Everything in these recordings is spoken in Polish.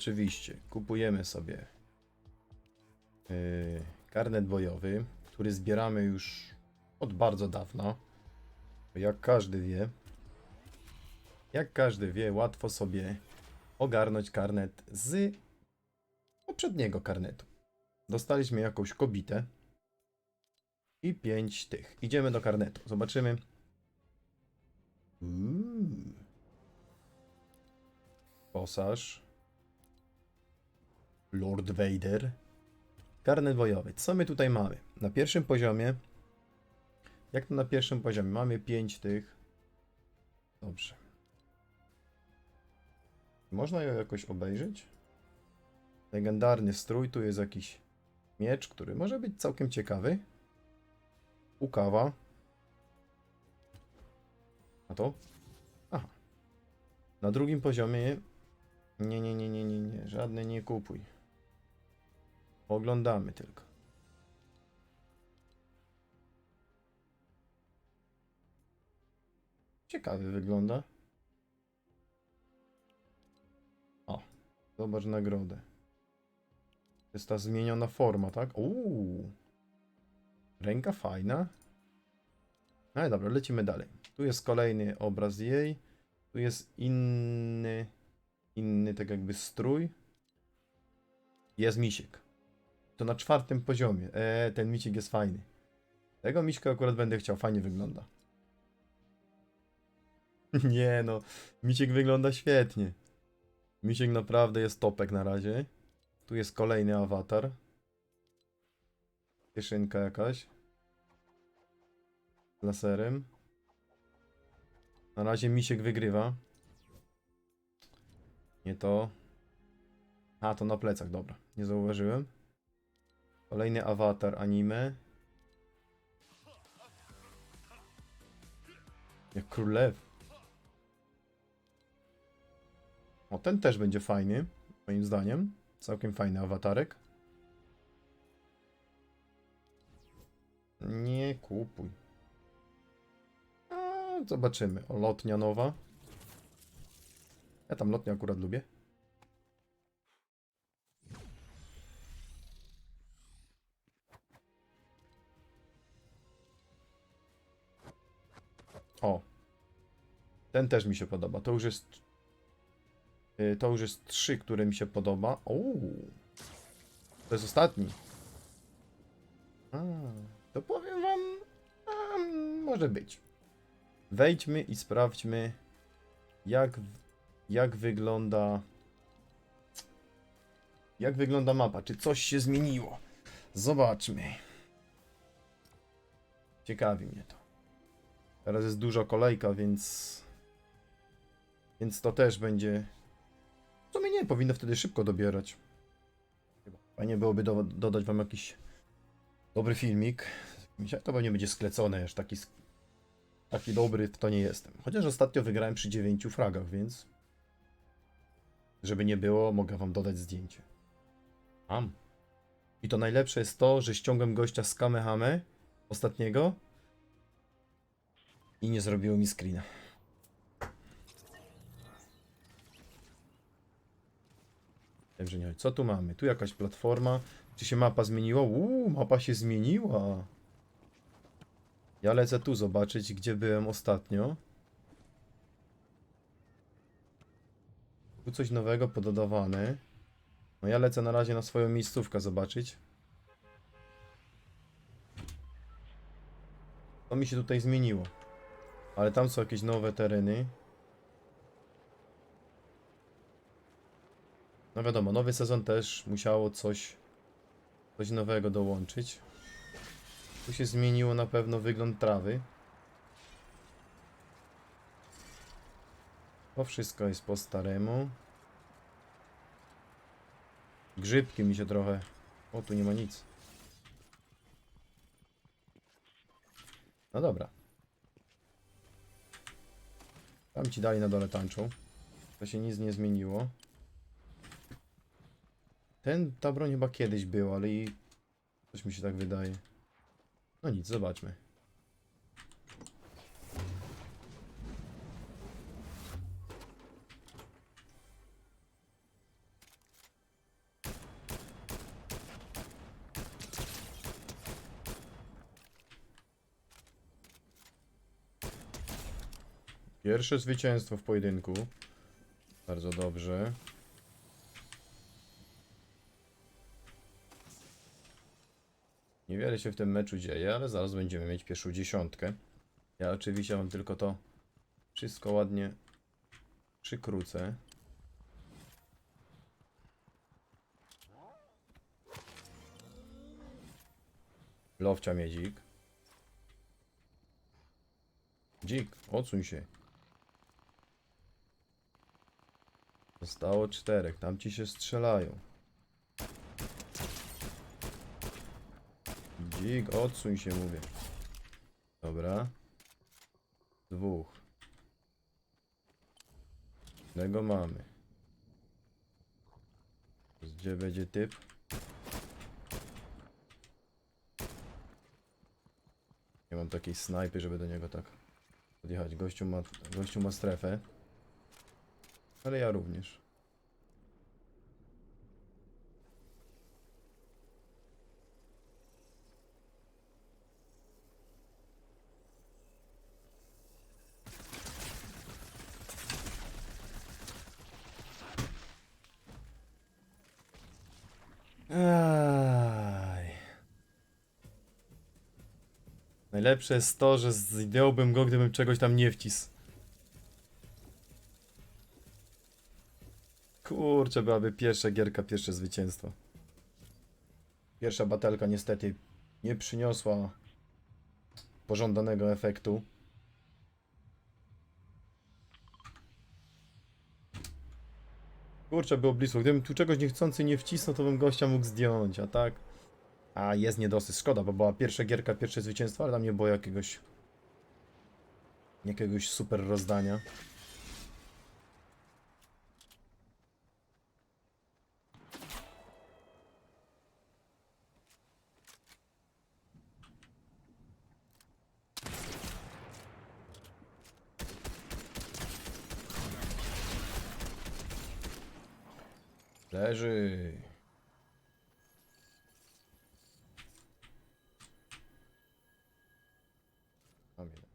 oczywiście kupujemy sobie yy, karnet bojowy, który zbieramy już od bardzo dawna. Jak każdy wie, jak każdy wie, łatwo sobie ogarnąć karnet z poprzedniego karnetu. Dostaliśmy jakąś kobitę i pięć tych. Idziemy do karnetu. Zobaczymy. Uuu. Posaż. Lord Vader. Karnet bojowy. Co my tutaj mamy? Na pierwszym poziomie. Jak to na pierwszym poziomie? Mamy 5 tych. Dobrze. Można ją jakoś obejrzeć? Legendarny strój. Tu jest jakiś miecz, który może być całkiem ciekawy. Ukawa. A to? Aha. Na drugim poziomie. Nie, nie, nie, nie, nie, nie. Żadne nie kupuj. Oglądamy tylko. Ciekawy wygląda. O, zobacz nagrodę. To jest ta zmieniona forma, tak? Uuu. Ręka fajna. No dobra, lecimy dalej. Tu jest kolejny obraz jej. Tu jest inny, inny tak jakby strój. Jest misiek. To na czwartym poziomie. E, ten misiek jest fajny. Tego miśka akurat będę chciał, fajnie wygląda. Nie no, misiek wygląda świetnie. Misiek naprawdę jest topek na razie. Tu jest kolejny awatar. Kieszynka jakaś. Laserem. Na razie misiek wygrywa. Nie to. A, to na plecach, dobra. Nie zauważyłem. Kolejny awatar anime. Jak król lew. O, ten też będzie fajny, moim zdaniem. Całkiem fajny awatarek. Nie kupuj. A, zobaczymy. O, lotnia nowa. Ja tam lotnię akurat lubię. Ten też mi się podoba. To już jest. y, To już jest trzy, które mi się podoba. Uuu. To jest ostatni. A, to powiem wam. A, może być. Wejdźmy i sprawdźmy, jak, jak wygląda. Jak wygląda mapa? Czy coś się zmieniło? Zobaczmy. Ciekawi mnie to. Teraz jest dużo kolejka, więc. Więc to też będzie. W sumie nie, powinno wtedy szybko dobierać. Fajnie byłoby do, dodać wam jakiś dobry filmik. To pewnie będzie sklecone, już taki, taki dobry w to nie jestem. Chociaż ostatnio wygrałem przy 9 fragach, więc. Żeby nie było, mogę wam dodać zdjęcie. Mam. I to najlepsze jest to, że ściągłem gościa z Kamehame ostatniego i nie zrobiło mi screena. Także nie, co tu mamy? Tu jakaś platforma. Czy się mapa zmieniła? Uuu, mapa się zmieniła. Ja lecę tu zobaczyć, gdzie byłem ostatnio. Tu coś nowego pododawane. No ja lecę na razie na swoją miejscówkę zobaczyć. To mi się tutaj zmieniło. Ale tam są jakieś nowe tereny. No wiadomo, nowy sezon też musiało coś, coś nowego dołączyć. Tu się zmieniło na pewno wygląd trawy. To wszystko jest po staremu. Grzybki mi się trochę... O, tu nie ma nic. No dobra. Tam ci dali na dole tańczą. To się nic nie zmieniło. Ten, ta broń chyba kiedyś była, ale i... Coś mi się tak wydaje. No nic, zobaczmy. Pierwsze zwycięstwo w pojedynku. Bardzo dobrze. Niewiele się w tym meczu dzieje, ale zaraz będziemy mieć pierwszą dziesiątkę. Ja oczywiście mam tylko to wszystko ładnie przykrócę. Lowcia mnie dzik. Dzik, odsuń się. Zostało czterech, tam ci się strzelają. Dzik, odsuń się, mówię. Dobra. Dwóch. Jednego mamy. Gdzie będzie typ? Nie mam takiej snajpy, żeby do niego tak podjechać. Gościu ma, gościu ma strefę. Ale ja również. Najlepsze jest to, że zdjąłbym go, gdybym czegoś tam nie wcisł. Kurczę, byłaby pierwsza gierka, pierwsze zwycięstwo. Pierwsza batelka niestety nie przyniosła pożądanego efektu. Kurczę, było blisko. Gdybym tu czegoś niechcący nie wcisnął, to bym gościa mógł zdjąć, a tak... A, jest niedosyt. Szkoda, bo była pierwsza gierka, pierwsze zwycięstwo, ale tam nie było jakiegoś... Jakiegoś super rozdania. Leży. Mam jeden.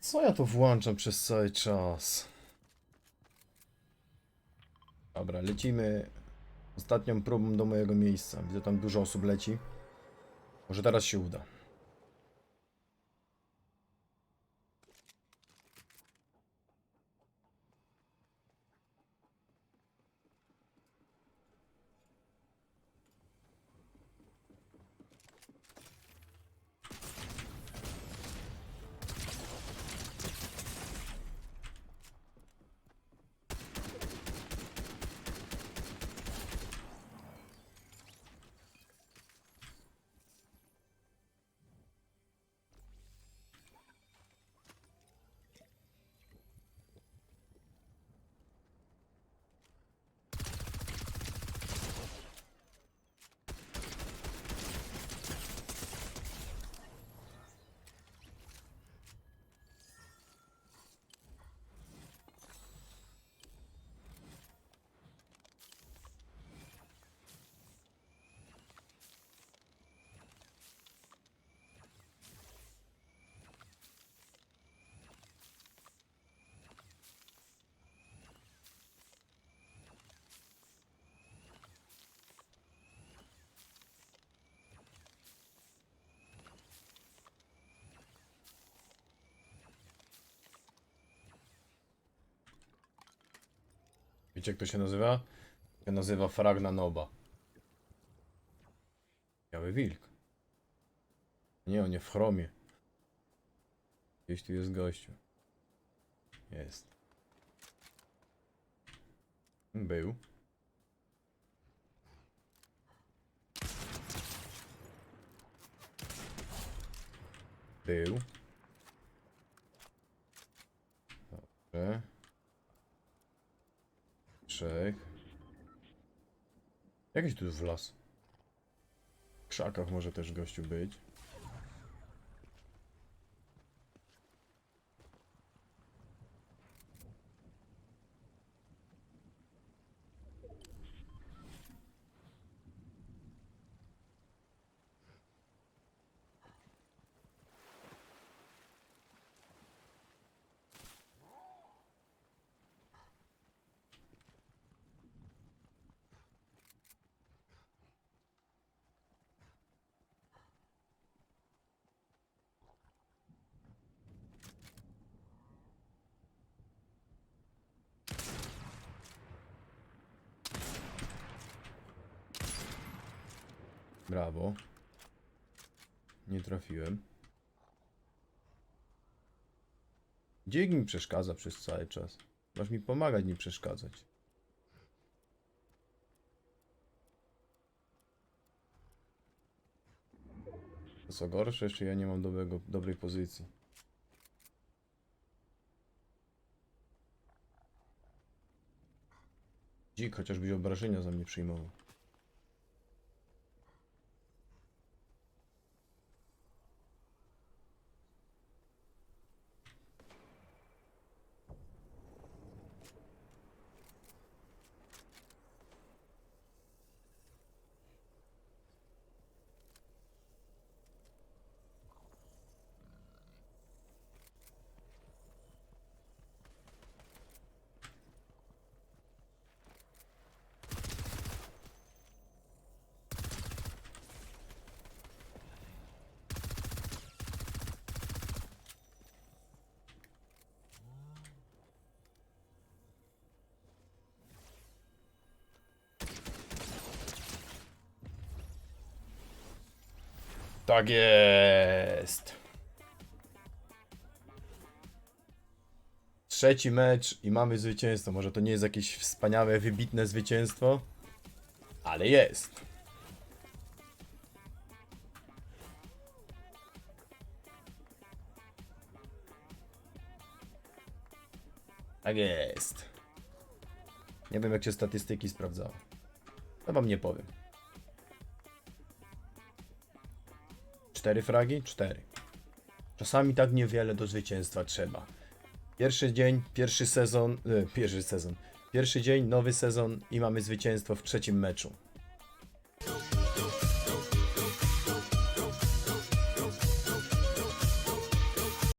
Co ja to włączam przez cały czas? Dobra, lecimy ostatnią próbą do mojego miejsca. Widzę tam dużo osób leci. Może teraz się uda. Wiecie jak to się nazywa? Się nazywa Fragna Noba. Biały wilk. Nie, on nie w chromie. Gdzieś tu jest gościu. Jest. Był. Był. Dobrze. Trzech. Jakiś tu w las. W krzakach może też gościu być. Brawo. Nie trafiłem. Dźwig mi przeszkadza przez cały czas. Masz mi pomagać, nie przeszkadzać. Co gorsze, jeszcze ja nie mam dobrego, dobrej pozycji. Dzik chociażbyś obrażenia za mnie przyjmował. Tak jest. Trzeci mecz i mamy zwycięstwo. Może to nie jest jakieś wspaniałe, wybitne zwycięstwo, ale jest. Tak jest. Nie wiem, jak się statystyki sprawdzały. To wam nie powiem. Cztery fragi? Cztery. Czasami tak niewiele do zwycięstwa trzeba. Pierwszy dzień, pierwszy sezon, e, pierwszy sezon. Pierwszy dzień, nowy sezon i mamy zwycięstwo w trzecim meczu.